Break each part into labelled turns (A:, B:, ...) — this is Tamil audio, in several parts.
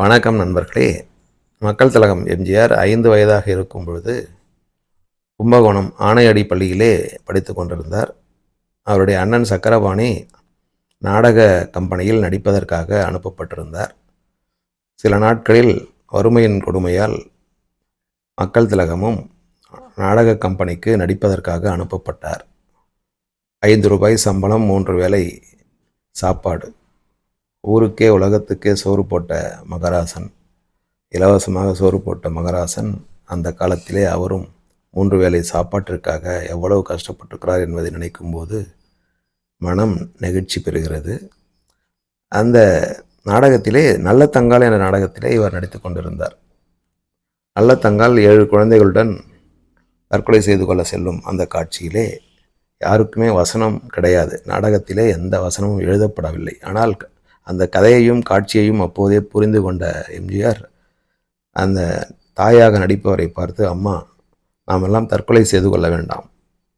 A: வணக்கம் நண்பர்களே. மக்கள் தலகம் எம்ஜிஆர் ஐந்து வயதாக இருக்கும் பொழுது கும்பகோணம் ஆணையடி பள்ளியிலே படித்து கொண்டிருந்தார். அவருடைய அண்ணன் சக்கரபாணி நாடக கம்பெனியில் நடிப்பதற்காக அனுப்பப்பட்டிருந்தார். சில நாட்களில் வறுமையின் கொடுமையால் மக்கள் திலகமும் நாடக கம்பெனிக்கு நடிப்பதற்காக அனுப்பப்பட்டார். ஐந்து ரூபாய் சம்பளம் மூன்று வேளை சாப்பாடு. ஊருக்கே உலகத்துக்கே சோறு போட்ட மகராசன் இலவசமாக சோறு போட்ட மகராசன் அந்த காலத்திலே அவரும் மூன்று வேளை சாப்பாட்டிற்காக எவ்வளவு கஷ்டப்பட்டிருக்கிறார் என்பதை நினைக்கும்போது மனம் நெகிழ்ச்சி பெறுகிறது. அந்த நாடகத்திலே நல்ல தங்கால் என்ற நாடகத்திலே இவர் நடித்து கொண்டிருந்தார். நல்ல தங்கால் ஏழு குழந்தைகளுடன் தற்கொலை செய்து கொள்ள செல்லும் அந்த காட்சியிலே யாருக்குமே வசனம் கிடையாது. நாடகத்திலே எந்த வசனமும் எழுதப்படவில்லை. ஆனால் அந்த கதையையும் காட்சியையும் அப்போதே புரிந்து கொண்ட எம்ஜிஆர் அந்த தாயாக நடிப்பவரை பார்த்து அம்மா நாமெல்லாம் தற்கொலை செய்து கொள்ள வேண்டாம்.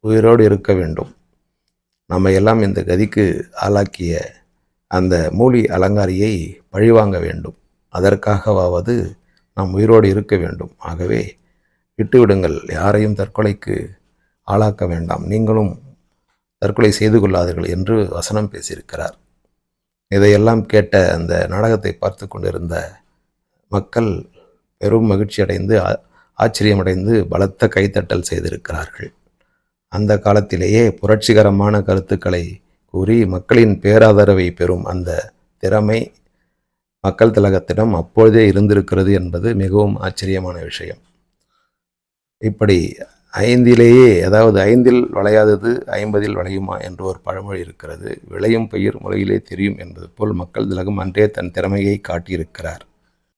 A: உயிரோடு இருக்க வேண்டும். நம்ம எல்லாம் இந்த கதிக்கு ஆளாக்கிய அந்த மூலி அலங்காரியை பழிவாங்க வேண்டும். அதற்காகவாவது நாம் உயிரோடு இருக்க வேண்டும். ஆகவே விட்டுவிடுங்கள். யாரையும் தற்கொலைக்கு ஆளாக்க வேண்டாம். நீங்களும் தற்கொலை செய்து கொள்ளாதீர்கள் என்று வசனம் பேசியிருக்கிறார். இதையெல்லாம் கேட்ட அந்த நாடகத்தை பார்த்து கொண்டிருந்த மக்கள் பெரும் மகிழ்ச்சி அடைந்து ஆச்சரியமடைந்து பலத்த கைத்தட்டல் செய்திருக்கிறார்கள். அந்த காலத்திலேயே புரட்சிகரமான கருத்துக்களை கூறி மக்களின் பேராதரவை பெறும் அந்த திறமை மக்கள் திலகத்திடம் அப்பொழுதே இருந்திருக்கிறது என்பது மிகவும் ஆச்சரியமான விஷயம். இப்படி ஐந்திலேயே அதாவது ஐந்தில் விளையாதது ஐம்பதில் விளையுமா என்று ஒரு பழமொழி இருக்கிறது. விளையும் பயிர் முறையிலே தெரியும் என்பது போல் மக்கள் திலகம் அன்றே தன் திறமையை காட்டியிருக்கிறார்.